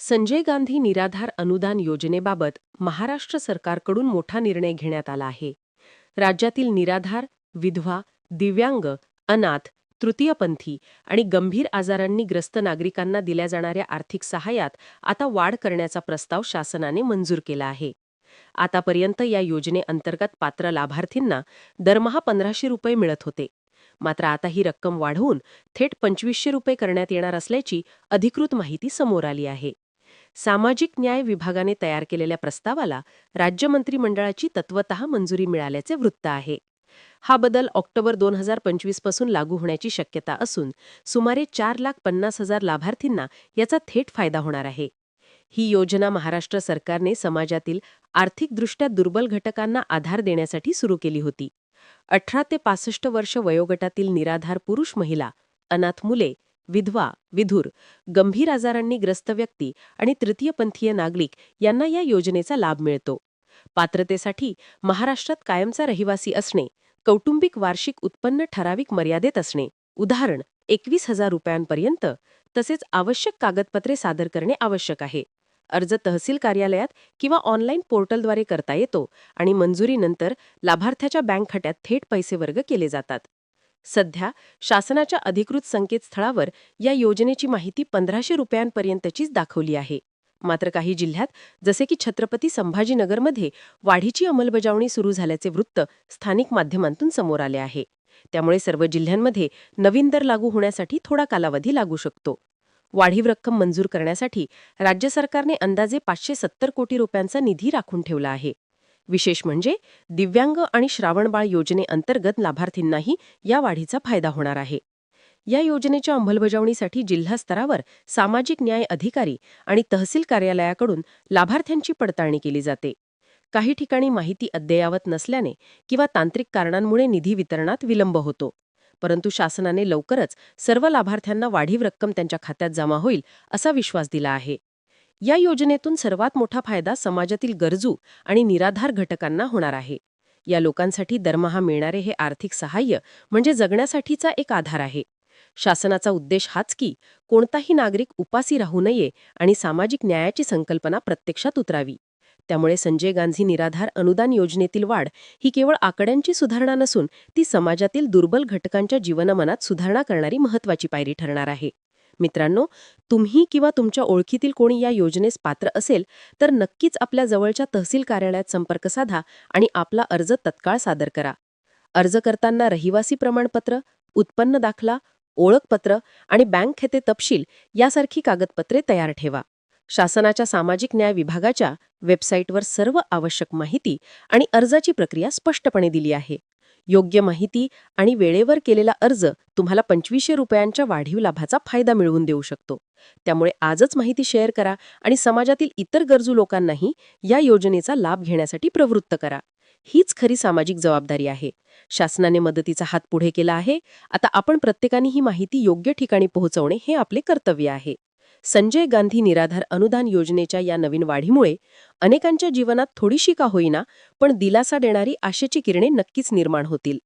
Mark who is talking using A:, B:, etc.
A: संजय गांधी निराधार अनुदान योजनेबाबत महाराष्ट्र सरकारकडून मोठा निर्णय घेण्यात आला आहे. राज्यातील निराधार विधवा दिव्यांग अनाथ तृतीयपंथी आणि गंभीर आजारांनी ग्रस्त नागरिकांना दिल्या जाणाऱ्या आर्थिक सहाय्यात आता वाढ करण्याचा प्रस्ताव शासनाने मंजूर केला आहे. आतापर्यंत या योजनेअंतर्गत पात्र लाभार्थींना दरमहा पंधराशे रुपये मिळत होते. मात्र आता ही रक्कम वाढवून थेट पंचवीसशे रुपये करण्यात येणार असल्याची अधिकृत माहिती समोर आली आहे. सामाजिक न्याय विभागाने तयार केलेल्या प्रस्तावाला राज्य मंत्रिमंडळाची तत्वत मंजुरी मिळाल्याचे वृत्त आहे. हा बदल ऑक्टोबर दोन हजार पंचवीसपासून लागू होण्याची शक्यता असून सुमारे चार लाख पन्नास हजार लाभार्थींना याचा थेट फायदा होणार आहे. ही योजना महाराष्ट्र सरकारने समाजातील आर्थिकदृष्ट्या दुर्बल घटकांना आधार देण्यासाठी सुरू केली होती. अठरा ते पासष्ट वर्ष वयोगटातील निराधार पुरुष महिला अनाथ मुले विधवा विधुर गंभीर आजारांनी ग्रस्त व्यक्ती आणि तृतीयपंथीय नागरिक यांना या योजनेचा लाभ मिळतो. पात्रतेसाठी महाराष्ट्रात कायमचा रहिवासी असणे कौटुंबिक वार्षिक उत्पन्न ठराविक मर्यादेत असणे. उदाहरण एकवीस हजार रुपयांपर्यंत तसेच आवश्यक कागदपत्रे सादर करणे आवश्यक आहे. अर्ज तहसील कार्यालयात किंवा ऑनलाईन पोर्टलद्वारे करता येतो आणि मंजुरीनंतर लाभार्थ्याच्या बँक खात्यात थेट पैसे वर्ग केले जातात. सध्या शासनाच्या अधिकृत संकेतस्थळावर या योजनेची माहिती पंधराशे रुपयांपर्यंतचीच दाखवली आहे. मात्र काही जिल्ह्यात जसे की छत्रपती संभाजीनगरमध्ये वाढीची अंमलबजावणी सुरू झाल्याचे वृत्त स्थानिक माध्यमांतून समोर आले आहे. त्यामुळे सर्व जिल्ह्यांमध्ये नवीन दर लागू होण्यासाठी थोडा कालावधी लागू शकतो. वाढीव रक्कम मंजूर करण्यासाठी राज्य सरकारने अंदाजे पाचशे सत्तर कोटी रुपयांचा निधी राखून ठेवला आहे. विशेष म्हणजे दिव्यांग आणि श्रावणबाळ योजनेअंतर्गत लाभार्थींनाही या वाढीचा फायदा होणार आहे. या योजनेच्या अंमलबजावणीसाठी जिल्हा स्तरावर सामाजिक न्याय अधिकारी आणि तहसील कार्यालयाकडून लाभार्थ्यांची पडताळणी केली जाते. काही ठिकाणी माहिती अद्ययावत नसल्याने किंवा तांत्रिक कारणांमुळे निधी वितरणात विलंब होतो. परंतु शासनाने लवकरच सर्व लाभार्थ्यांना वाढीव रक्कम त्यांच्या खात्यात जमा होईल असा विश्वास दिला आहे. या योजनेतून सर्वात मोठा फायदा समाजातील गरजू आणि निराधार घटकांना होणार आहे. या लोकांसाठी दरमहा मिळणारे हे आर्थिक सहाय्य म्हणजे जगण्यासाठीचा एक आधार आहे. शासनाचा उद्देश हाच की कोणताही नागरिक उपासी राहू नये आणि सामाजिक न्यायाची संकल्पना प्रत्यक्षात उतरावी. त्यामुळे संजय गांधी निराधार अनुदान योजनेतील वाढ ही केवळ आकड्यांची सुधारणा नसून ती समाजातील दुर्बल घटकांच्या जीवनमनात सुधारणा करणारी महत्वाची पायरी ठरणार आहे. मित्रांनो तुम्ही किंवा तुमच्या ओळखीतील कोणी या योजनेस पात्र असेल तर नक्कीच आपल्या जवळच्या तहसील कार्यालयात संपर्क साधा आणि आपला अर्ज तत्काळ सादर करा. अर्ज करताना रहिवासी प्रमाणपत्र उत्पन्न दाखला ओळखपत्र आणि बँक खाते तपशील यासारखी कागदपत्रे तयार ठेवा. शासनाच्या सामाजिक न्याय विभागाच्या वेबसाईटवर सर्व आवश्यक माहिती आणि अर्जाची प्रक्रिया स्पष्टपणे दिली आहे. योग्य माहिती आणि वेळेवर केलेला अर्ज तुम्हाला पंचवीसशे रुपयांच्या वाढीव लाभाचा फायदा मिळवून देऊ शकतो. त्यामुळे आजच माहिती शेअर करा आणि समाजातील इतर गरजू लोकांनाही या योजनेचा लाभ घेण्यासाठी प्रवृत्त करा. हीच खरी सामाजिक जबाबदारी आहे. शासनाने मदतीचा हात पुढे केला आहे. आता आपण प्रत्येकाने ही माहिती योग्य ठिकाणी पोहोचवणे हे आपले कर्तव्य आहे. संजय गांधी निराधार अनुदान योजनेच्या या नवीन वाढीमुळे अनेकांच्या जीवनात थोडीशी का होईना पण दिलासा देणारी आशेची किरणे नक्कीच निर्माण होतील.